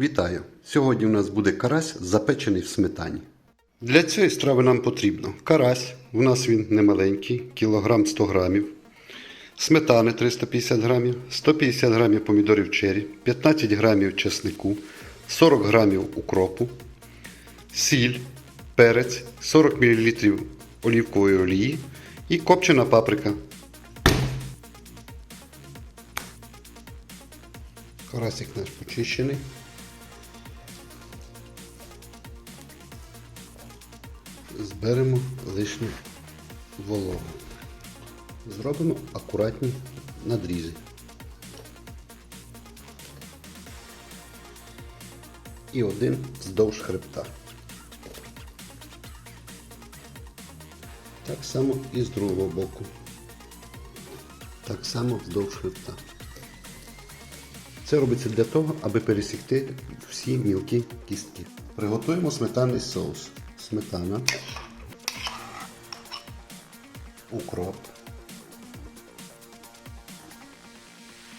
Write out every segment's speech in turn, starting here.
Вітаю! Сьогодні у нас буде карась запечений в сметані. Для цієї страви нам потрібно карась, у нас він немаленький, кілограм 100 грамів, сметани 350 грамів, 150 грамів помідорів чері, 15 грамів чеснику, 40 грамів укропу, сіль, перець, 40 мл олівкової олії і копчена паприка. Карасик наш почищений. Зберемо лишню вологу. Зробимо акуратні надрізи. І один вздовж хребта. Так само і з другого боку. Так само вздовж хребта. Це робиться для того, аби пересікти всі мілкі кістки. Приготуємо сметанний соус. Сметана, укроп,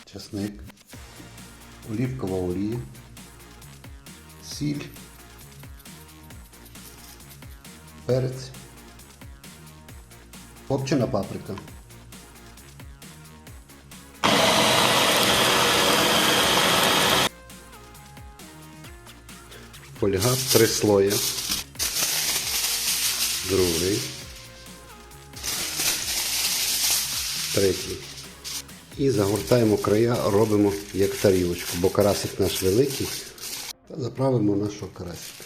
чесник, олівкова олія, сіль, перець, копчена паприка. Фольга три слоя. Другий. Третій. І загортаємо края, робимо як тарілочку, бо карасик наш великий. Та заправимо нашого карасика.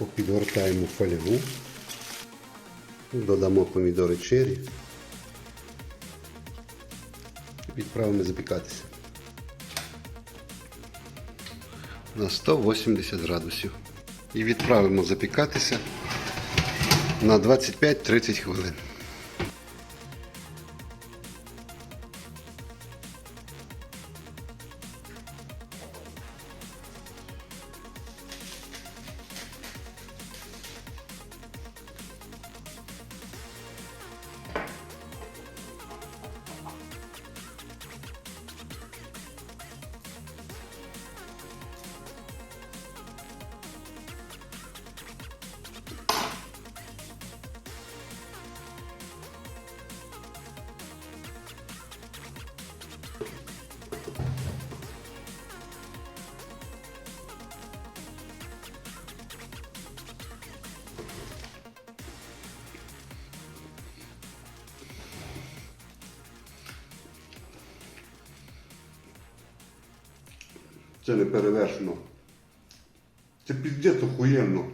Попідгортаємо фольгу, додамо помідори чері, відправимо запікатися на 180 градусів. І відправимо запікатися на 25-30 хвилин. Це не перевершено. Це піздець охуєнно.